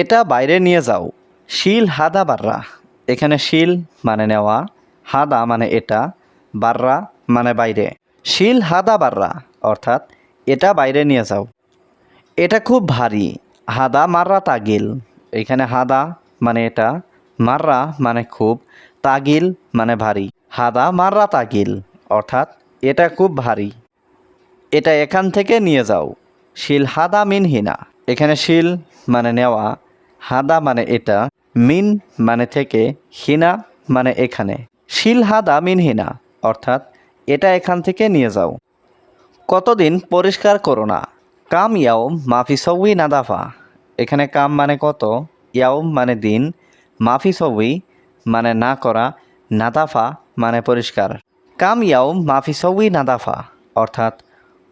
এটা বাইরে নিয়ে যাও। শিল হাদা বাররা। এখানে শিল মানে নেওয়া, হাদা মানে এটা, বাররা মানে বাইরে। শিল হাদা বাররা, অর্থাৎ এটা বাইরে নিয়ে যাও। এটা খুব ভারী। হাদা মাররা তাগিল। এখানে হাদা মানে এটা, মাররা মানে খুব, তাগিল মানে ভারী। হাদা মাররা তাগিল, অর্থাৎ এটা খুব ভারী। এটা এখান থেকে নিয়ে যাও। শিল হাদা মিন হিনা এখানে শিল মানে নেওয়া হাদা মানে এটা, মিন মানে থেকে, হিনা মানে এখানে। শিল হাদা, মিন হিনা, অর্থাৎ এটা এখান থেকে নিয়ে যাও। কতদিন পরিষ্কার করো না। কাম ইয়াও মাফি সউই নাদাফা এখানে কাম মানে কত, ইয়াও মানে দিন, মাফি সউই মানে না করা নাদাফা মানে পরিষ্কার। কাম ইয়াও মাফি সউই নাদাফা অর্থাৎ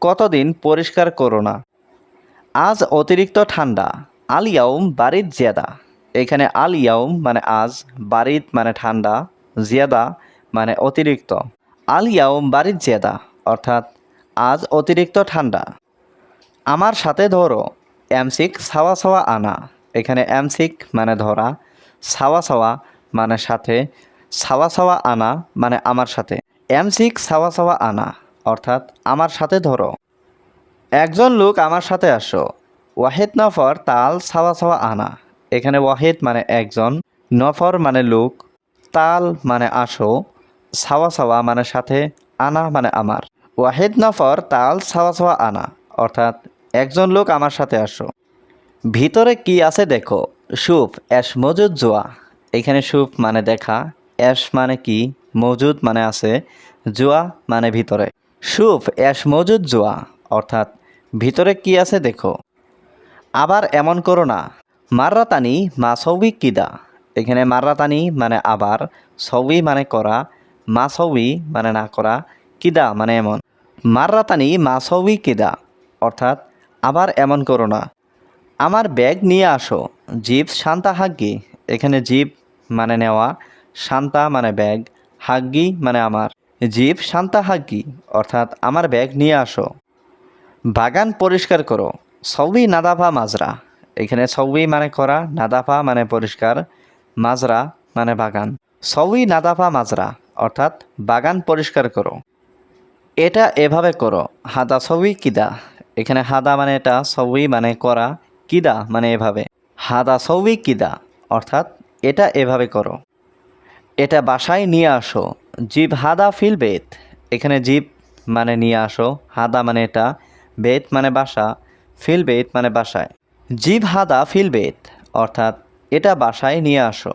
কতদিন পরিষ্কার করো না। আজ অতিরিক্ত ঠান্ডা। আল ইয়াউম বারিদ জিয়াদা। এখানে আল ইয়াউম মানে আজ, বারিদ মানে ঠান্ডা, জিয়াদা মানে অতিরিক্ত। আল ইয়াউম বারিদ জিয়াদা, অর্থাৎ আজ অতিরিক্ত ঠান্ডা। আমার সাথে ধরো, এমসিক সাওয়া সাওয়া আনা। এখানে এমসিক মানে ধরা, সাওয়া সাওয়া মানে সাথে, সাওয়া সাওয়া আনা মানে আমার সাথে। এমসিক সাওয়া সাওয়া আনা, অর্থাৎ আমার সাথে ধরো। একজন লোক আমার সাথে আসো ওয়াহেদ নফর তাল সাওয়া সাওয়া আনা। এখানে ওয়াহেদ মানে একজন, নফর মানে লোক, তাল মানে আসো, সাওয়া সাওয়া মানে সাথে, আনা মানে আমার। ওয়াহেদ নফর তাল সাওয়া সাওয়া আনা, অর্থাৎ একজন লোক আমার সাথে আসো। ভিতরে কি আছে দেখো? সুপ অ্যাশ মজুদ জোয়া। এখানে সুপ মানে দেখা অ্যাশ মানে কি, মজুদ মানে আছে, জোয়া মানে ভিতরে। সুপ অ্যাশ মজুদ জোয়া, অর্থাৎ ভিতরে কি আছে দেখো? আবার এমন করো না। মাররাতানি মা সৌবি কিদা। এখানে মাররাতানি মানে আবার, সৌবি মানে করা, মা সৌবি মানে না করা, কিদা মানে এমন। মাররাতানি মা সৌবি কিদা, অর্থাৎ আবার এমন করো না। আমার ব্যাগ নিয়ে আসো। জিপ শান্তা হাগ্গি। এখানে জিপ মানে নেওয়া, শান্তা মানে ব্যাগ, হাগ্গি মানে আমার। জিপ শান্তা হাগ্গি, অর্থাৎ আমার ব্যাগ নিয়ে আসো। বাগান পরিষ্কার করো। সৌবি নাদাফা মাজরা। এখানে সৌবি মানে করা, নাদাফা মানে পরিষ্কার, মাজরা মানে বাগান। সৌবি নাদাফা মাজরা, অর্থাৎ বাগান পরিষ্কার করো। এটা এভাবে করো, হাদা সৌবি কিদা? এখানে হাদা মানে এটা সৌবি মানে করা, কিদা মানে এভাবে। হাদা সৌবি কিদা? অর্থাৎ এটা এভাবে করো। এটা বাসায় নিয়ে আসো, জীব হাদা ফিল বেত। এখানে জীব মানে নিয়ে আসো, হাদা মানে এটা, বেত মানে বাসা। ফিল বেত মানে বাসায়। জিপ হাদা ফিল বেত অর্থাৎ এটা বাসায় নিয়ে আসো।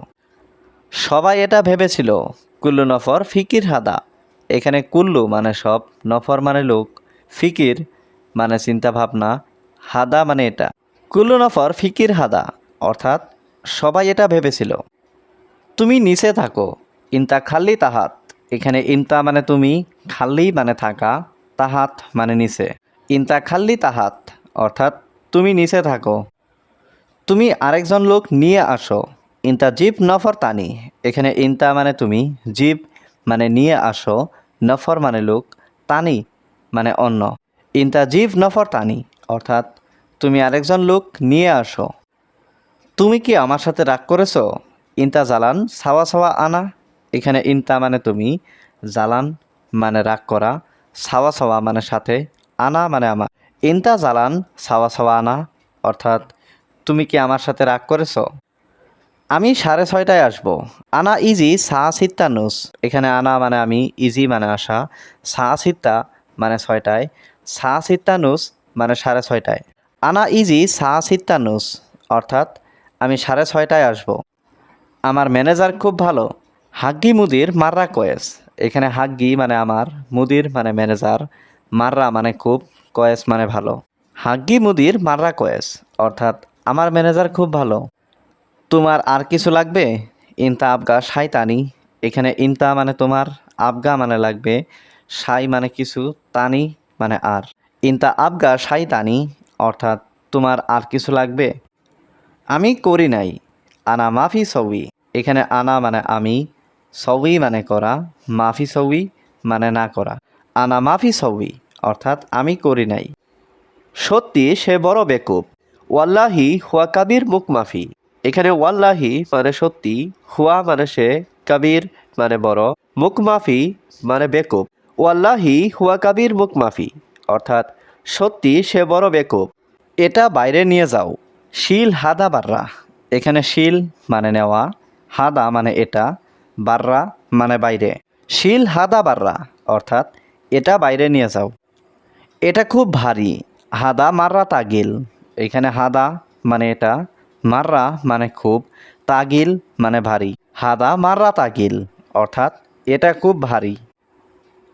সবাই এটা ভেবেছিল, কুল্লু নফর ফিকির হাদা। এখানে কুল্লু মানে সব, নফর মানে লোক, ফিকির মানে চিন্তা ভাবনা হাদা মানে এটা। কুল্লু নফর ফিকির হাদা, অর্থাৎ সবাই এটা ভেবেছিল। তুমি নিচে থাকো, ইনতা খাল্লি তাহাত। এখানে ইনতা মানে তুমি, খাল্লি মানে থাকা, তাহাত মানে নিচে। ইনতা খাল্লি তাহাত অর্থাৎ তুমি নিচে থাকো। তুমি আরেকজন লোক নিয়ে আসো। ইনতা জিপ নফর তানি। এখানে ইনতা মানে তুমি জিপ মানে নিয়ে আসো, নফর মানে লোক, তানি মানে অন্য। ইনতা জিপ নফর তানি, অর্থাৎ তুমি আরেকজন লোক নিয়ে আসো। তুমি কি আমার সাথে রাগ করেছ? ইনতা জালান সাওয়া সাওয়া আনা। এখানে ইনতা মানে তুমি, জালান মানে রাগ করা সাওয়া সাওয়া মানে সাথে, আনা মানে আমার। ইনতা জালান সাওয়া সাওয়া আনা অর্থাৎ তুমি কি আমার সাথে রাগ করেছ? আমি সাড়ে ছয়টায় আসব। আনা ইজি সা সিত্তা নুস। এখানে আনা মানে আমি, ইজি মানে আসা। সা সিত্তা মানে ছয়টায়। সা সিত্তা নুস মানে সাড়ে ছয়টায়। আনা ইজি সা সিত্তা নুস, অর্থাৎ আমি সাড়ে ছয়টায় আসব। আমার ম্যানেজার খুব ভালো। হাগ্গি মুদির মাররা কয়েস। এখানে হাগ্গি মানে আমার, মুদির মানে ম্যানেজার। মাররা মানে খুব কয়েস মানে ভালো। হাগ্গি মুদির মাররা কয়েস, অর্থাৎ আমার ম্যানেজার খুব ভালো। তোমার আর কিছু লাগবে? ইনতা আবগা সাই তানি এখানে ইনতা মানে তোমার, আবগা মানে লাগবে সাই মানে কিছু, তানি মানে আর। ইনতা আবগা সাই তানি অর্থাৎ তোমার আর কিছু লাগবে? আমি করি নাই, আনা মাফি সউই এখানে আনা মানে আমি সউই মানে করা, মাফি সউই মানে না করা। আনা মাফি সউই অর্থাৎ আমি করি নাই। সত্যি সে বড় বেকুব। ওয়াল্লাহি হুয়া কাবির মুখ মাফি। এখানে ওয়াল্লাহি মানে সত্যি, হুয়া মানে সে কাবির মানে বড়, মুখ মাফি মানে বেকুব। ওয়াল্লাহি হুয়া কাবির মুখ মাফি, অর্থাৎ সত্যি সে বড় বেকুব। এটা বাইরে নিয়ে যাও। শিল হাদা বাররা। এখানে শিল মানে নেওয়া, হাদা মানে এটা, বাররা মানে বাইরে। শিল হাদা বাররা, অর্থাৎ এটা বাইরে নিয়ে যাও। এটা খুব ভারী। হাদা মাররা তাগিল। এখানে হাদা মানে এটা, মাররা মানে খুব, তাগিল মানে ভারী। হাদা মাররা তাগিল, অর্থাৎ এটা খুব ভারী।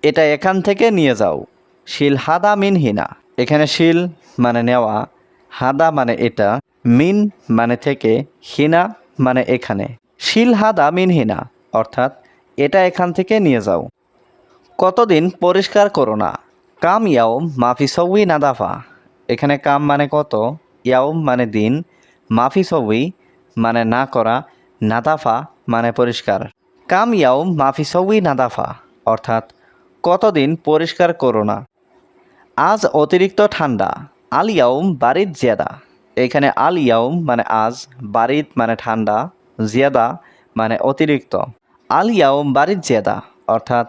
এটা এখান থেকে নিয়ে যাও। শিল হাদা মিন হিনা। এখানে শিল মানে নেওয়া, হাদা মানে এটা, মিন মানে থেকে, হিনা মানে এখানে। শিল হাদা মিন হিনা, অর্থাৎ এটা এখান থেকে নিয়ে যাও। কতদিন পরিষ্কার করো না। কাম ইয়াওম মাফি সউই নাদাফা। এখানে কাম মানে কত? ইয়াওম মানে দিন, মাফি সউই মানে না করা, নাদাফা মানে পরিষ্কার। কাম ইয়াওম মাফি সউই নাদাফা, অর্থাৎ কতদিন পরিষ্কার করো না। আজ অতিরিক্ত ঠান্ডা, আল ইয়াউম বারিদ জিয়াদা। এখানে আল ইয়াউম মানে আজ, বারিদ মানে ঠান্ডা, জিয়াদা মানে অতিরিক্ত। আল ইয়াউম বারিদ জিয়াদা, অর্থাৎ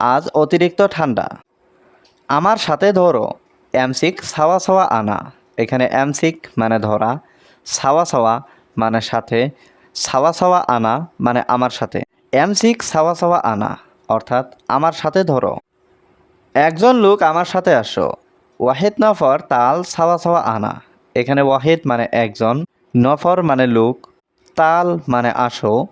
আজ অতিরিক্ত ঠান্ডা। আমার সাথে ধরো এমসিক সাওয়া সাওয়া আনা। এখানে এমসিক মানে ধরা, সাওয়া সাওয়া মানে সাথে, সাওয়া সাওয়া আনা মানে আমার সাথে। এমসিক সাওয়া সাওয়া আনা, অর্থাৎ আমার সাথে ধরো। একজন লোক আমার সাথে আসো। ওয়াহেদ নফর তাল সাওয়া সাওয়া আনা। এখানে ওয়াহেদ মানে একজন, নফর মানে লোক, তাল মানে আসো,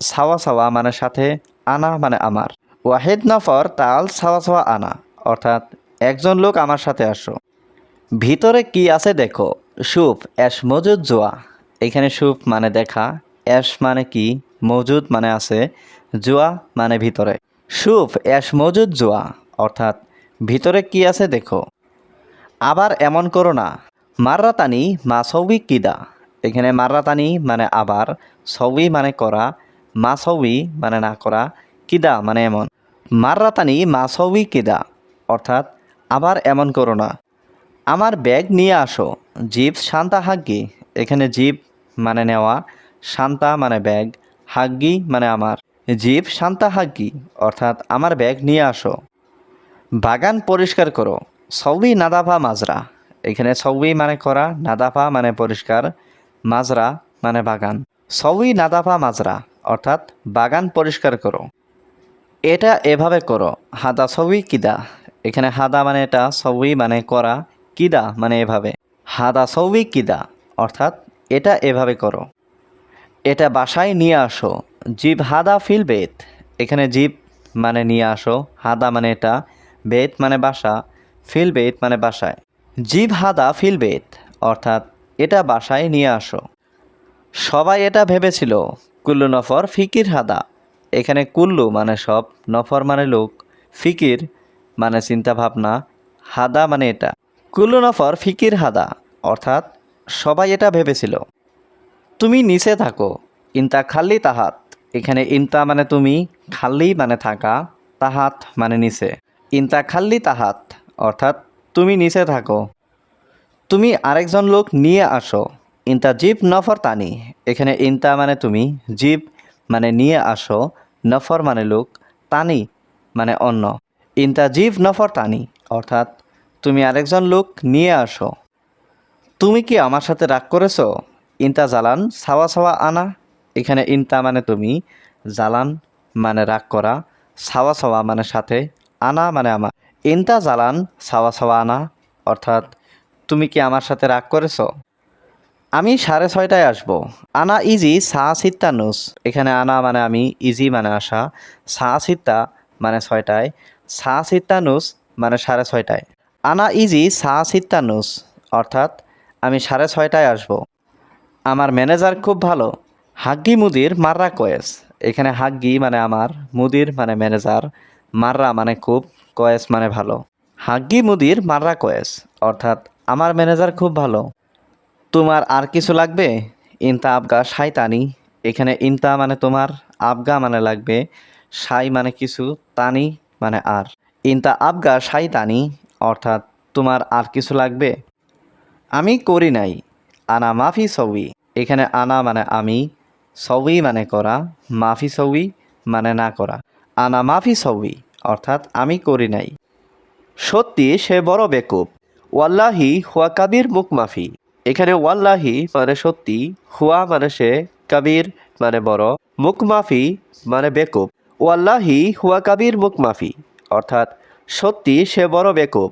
সাওয়া সাওয়া মানে সাথে, আনা মানে আমার। ওয়াহেদ নফর তাল সাওয়া সাওয়া আনা। অর্থাৎ একজন লোক আমার সাথে আসো। ভিতরে কি আছে দেখো। সুপ, অ্যাশ মজুদ জোয়া। এখানে সুপ মানে দেখা, অ্যাশ মানে কি, মজুদ মানে আছে, জোয়া মানে ভিতরে। সুপ, অ্যাশ মজুদ জোয়া, অর্থাৎ ভিতরে কি আছে দেখো। আবার এমন করো না। মাররাতানি মা সৌবি কিদা। এখানে মাররাতানি মানে আবার, সৌবি মানে করা মা সৌবি মানে না করা, কিদা মানে এমন। মাররাতানি মা সৌবি কিদা। অর্থাৎ, আবার এমন করো না। আমার ব্যাগ নিয়ে আসো। জিপ শান্তা হাগ্গি। এখানে জিপ মানে নেওয়া, শান্তা মানে ব্যাগ, হাগ্গি মানে আমার। জিপ শান্তা হাগ্গি, অর্থাৎ, আমার ব্যাগ নিয়ে আসো। বাগান পরিষ্কার করো। সৌবি নাদাফা মাজরা। এখানে সৌবি মানে করা, নাদাফা মানে পরিষ্কার, মাজরা মানে বাগান। সৌবি নাদাফা মাজরা, অর্থাৎ, বাগান পরিষ্কার করো। এটা এভাবে করো। হাদা সৌবি কিদা। এখানে হাদা মানে এটা সৌবি মানে করা, কিদা মানে এভাবে। হাদা সৌবি কিদা, অর্থাৎ এটা এভাবে করো। এটা বাসায় নিয়ে আসো। জীব হাদা ফিল বেত। এখানে জিপ মানে নিয়ে আসো। হাদা মানে এটা বেত মানে বাসা, ফিল বেত মানে বাসায়। জিপ হাদা ফিল বেত, অর্থাৎ এটা বাসায় নিয়ে আসো। সবাই এটা ভেবেছিল, কুল্লু নফর ফিকির হাদা। এখানে কুল্লু মানে সব, নফর মানে লোক, ফিকির মানে চিন্তা ভাবনা হাদা মানে এটা। কুল্লু নফর ফিকির হাদা, অর্থাৎ সবাই এটা ভেবেছিল। তুমি নিচে থাকো, ইনতা খাল্লি তাহাত। এখানে ইনতা মানে তুমি, খাল্লি মানে থাকা, তাহাত মানে নিচে। ইনতা খাল্লি তাহাত, অর্থাৎ তুমি নিচে থাকো। তুমি আরেকজন লোক নিয়ে আসো, ইনতা জিপ নফর তানি। এখানে ইনতা মানে তুমি জিপ মানে নিয়ে আসো, নফর মানে লোক, তানি মানে অন্য। ইনতা জিপ নফর তানি, অর্থাৎ তুমি আরেকজন লোক নিয়ে আসো। তুমি কি আমার সাথে রাগ করেছ? ইনতা জালান সাওয়া সাওয়া আনা, এখানে ইন্তা মানে তুমি, জালান মানে রাগ করা, সাওয়া সাওয়া মানে সাথে, আনা মানে আমার। ইন্তা জালান সাওয়া সাওয়া আনা, অর্থাৎ তুমি কি আমার সাথে রাগ করেছ? আমি সাড়ে ছয়টায় আসব। আনা ইজি সা সিত্তা নুস, এখানে আনা মানে আমি, ইজি মানে আসা, সা সিত্তা মানে ছয়টায় সা সিত্তা নুস মানে সাড়ে ছয়টায়। আনা ইজি সা সিত্তা নুস অর্থাৎ আমি সাড়ে ছয়টায় আসব। আমার ম্যানেজার খুব ভালো, হাগ্গি মুদির মাররা কয়েস। এখানে হাগ্গি মানে আমার, মুদির মানে ম্যানেজার, মাররা মানে খুব, কয়েস মানে ভালো। হাগ্গি মুদির মাররা কয়েস, অর্থাৎ আমার ম্যানেজার খুব ভালো। তোমার আর কিছু লাগবে? ইনতা আবগা সাই তানি এখানে ইনতা মানে তোমার, আবগা মানে লাগবে সাই মানে কিছু, তানি মানে আর। ইনতা আবগা সাই তানি অর্থাৎ তোমার আর কিছু লাগবে? আমি করি নাই, আনা মাফি সবই এখানে আনা মানে আমি সবই মানে করা, মাফি সবই মানে না করা। আনা মাফি সবই অর্থাৎ আমি করি নাই। সত্যি সে বড় বেকুব, ওয়াল্লাহি হুয়া কাবির মুখ মাফি। এখানে ওয়াল্লাহি মানে সত্যি, হুয়া মানে সে কাবির মানে বড়, মুখ মাফি মানে বেকুব। ওয়াল্লাহি হুয়া কাবির মুখ মাফি অর্থাৎ সত্যি সে বড় বেকুব।